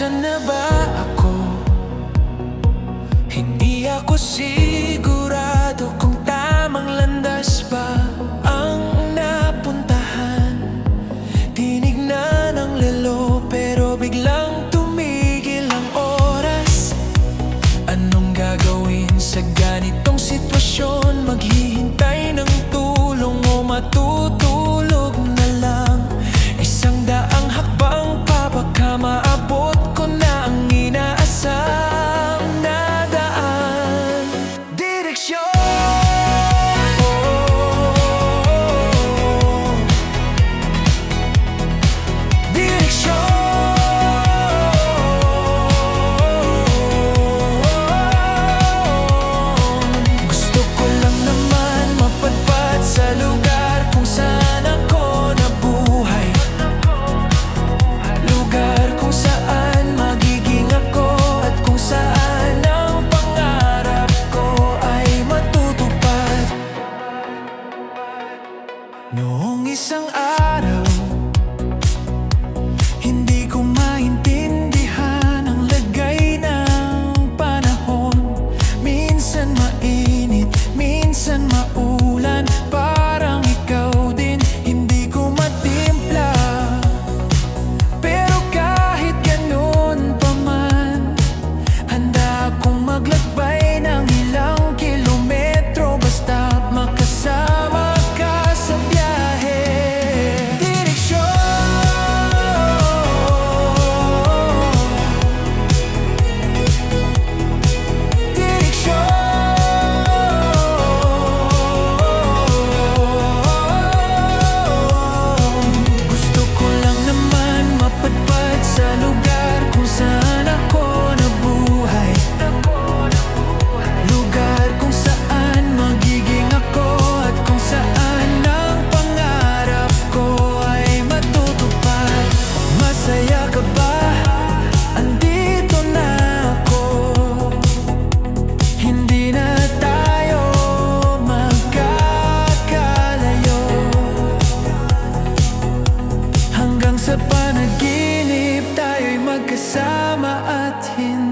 Nasaan na ba ako? Hindi ako sigurado kung tamang landas ba Ang napuntahan Tinignan ang lalo pero biglang tumigil ang oras Anong gagawin sa ganitong sitwasyon? Maghihintay ng tulong o matulong isang araw. sa panaginip tayo'y magkasama at hindi